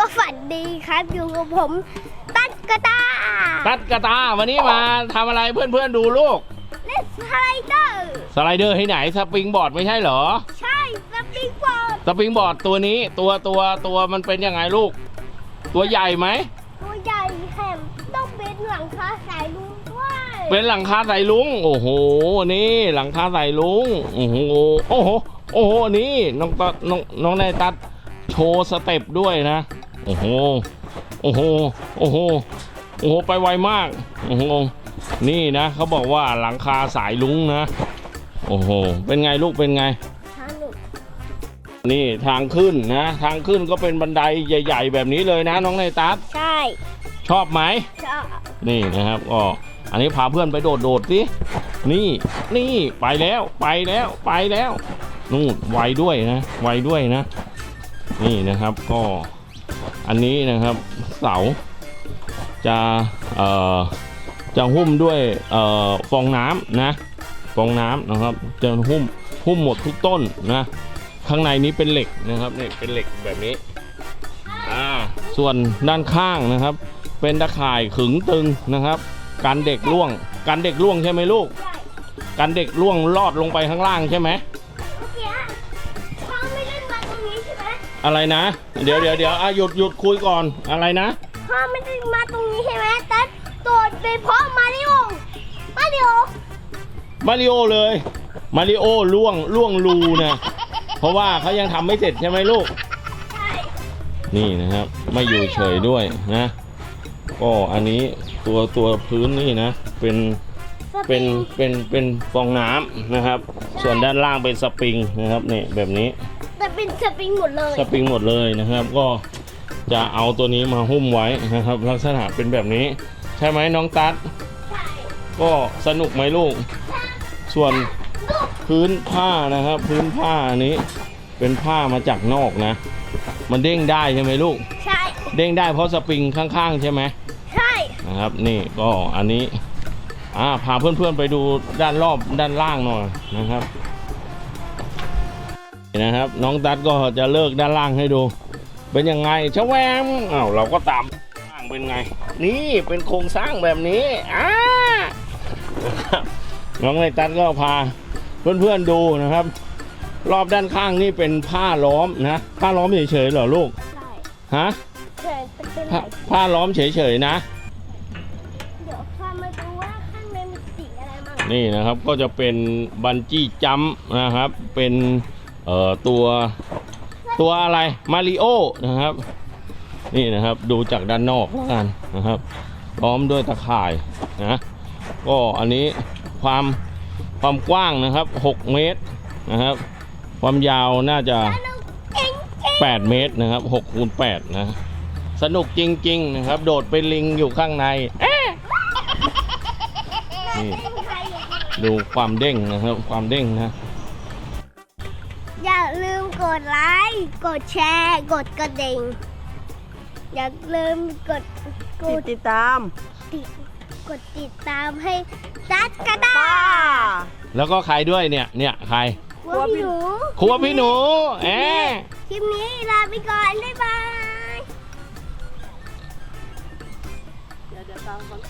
ก็ฝันดีครับอยู่กับผมตัดกระตาตัดกระตาวันนี้มาทำอะไรเพื่อนๆดูลูกเล่นสไลเดอร์สไลเดอร์ที่ไหนสปริงบอร์ดไม่ใช่เหรอ ใช่สปริงบอร์ดสปริงบอร์ดตัวนี้ตัวตัวตัวมันเป็นยังไงลูก ตัวใหญ่ไหมตัวใหญ่แถมต้องเป็นหลังคาสายลุงด้วยเป็นหลังคาใส่ลุงโอ้โหนี่หลังคาใส่ลุงโอ้โหโอ้โหโอ้โหนี่น้องตัดน้องน้องนายตัดโชว์สเต็ปด้วยนะโอ้โห โอ้โห โอ้โห โอ้โห ไปไวมาก โอ้โห นี่นะเขาบอกว่าหลังคาสายลุงนะ โอ้โห เป็นไงลูก เป็นไง สนุกนี่ทางขึ้นนะ ทางขึ้นก็เป็นบันไดใหญ่ ๆ แบบนี้เลยนะน้องนายตัดใช่ชอบไหม ชอบนี่นะครับก็อันนี้พาเพื่อนไปโดดโดดๆสิ นี่ นี่ไปแล้วไปแล้วไปแล้ว นู่นไวด้วยนะไวด้วยนะ นี่นะครับก็ อันนี้นะครับเสาจะเอ่อจะหุ้มด้วยเอ่อฟองน้ำนะฟองน้ำนะครับจะหุ้มหุ้มหมดทุกต้นนะข้างในนี้เป็นเหล็กนะครับนี่เป็นเหล็กแบบนี้อ่าส่วนด้านข้างนะครับ เป็นตะข่ายขึงตึงนะครับกันเด็กล่วงกันเด็กล่วงใช่ไหมลูกกันเด็กล่วงลอดลงไปข้างล่างใช่ไหม อะไรนะ เดี๋ยวเดี๋ยวเดี๋ยวอะหยุดหยุดคุยก่อนอะไรนะ พ่อไม่ได้มาตรงนี้ใช่ไหมแต่ตัวเป็นพ่อมาริโอมาริโอมาริโอเลยมาริโอล่วงล่วงรูนะเพราะว่าเขายังทำไม่เสร็จใช่ไหมลูก ใช่นี่นะครับ ไม่อยู่เฉยด้วยนะก็อันนี้ตัวตัวพื้นนี่นะ เป็นสปเป็รินงเป็นเป็นฟองน้ำนะครับ ส่วนด้านล่างเป็นสปริงนะครับนี่แบบนี้ แต่เป็นสปริงหมดเลยสปริงหมดเลยนะครับ ก็จะเอาตัวนี้มาหุ้มไว้นะครับ ลักษณะเป็นแบบนี้ ใช่ไหมน้องตัดใช่ก็สนุกไหมลูก ส่วนพื้นผ้านะครับ พื้นผ้าอันนี้เป็นผ้ามาจากนอกนะ มันเด้งได้ใช่ไหมลูก ใช่ เด้งได้เพราะสปริงข้างๆ ใช่ไหมใช่นะครับนี่ก็อันนี้อ่าพาเพื่อนๆไปดูด้านรอบด้านล่างหน่อยนะครับ นี่นะครับ น้องตัดก็จะเลิกด้านล่างให้ดู เป็นยังไงชะแวมอ้าวเราก็ตามล่างเป็นไง นี่เป็นโครงสร้างแบบนี้อ่านะครับน้องในตัดก็พาเพื่อนๆดูนะครับ รอบด้านข้างนี่เป็นผ้าล้อมนะผ้าล้อมเฉยๆเหรอลูกใช่ฮะเกิดเป็นไหผ้านผ้าล้อมเฉยๆนะเดี๋ยวพามาดูว่าข้างในมีสีอะไรบ้างนี่นะครับก็จะเป็นบันจี้จัมป์นะครับเป็นเอ่อตัวตัวอะไรมาริโอนะครับ นี่นะครับดูจากด้านนอกแล้วกันนะครับพร้อมด้วยตะข่ายนะก็อันนี้ความความกว้างนะครับ 6 เมตรนะครับ ความยาวน่าจะสนุกจริงจริง8เมตรนะครับ6คูณ8นะสนุกจริง ๆ นะครับ โดดเป็นลิงอยู่ข้างในเอ๊ะนี่ดูความเด้งนะครับ ความเด้งนะอย่าลืมก ดไลค์ กดแชร์ กดกระดิ่ง อย่าลืมกดกติดดติดตามติดกดติดตามให้จัดกระดาป้าแล้วก็ใครด้วยเนี่ย เนี่ยใครหัวพี่หนูครัวพี่หนูแอะ คลิปนี้ลาไปก่อน บ๊ายบาย เดี๋ยวเดี๋ยวตามก่อน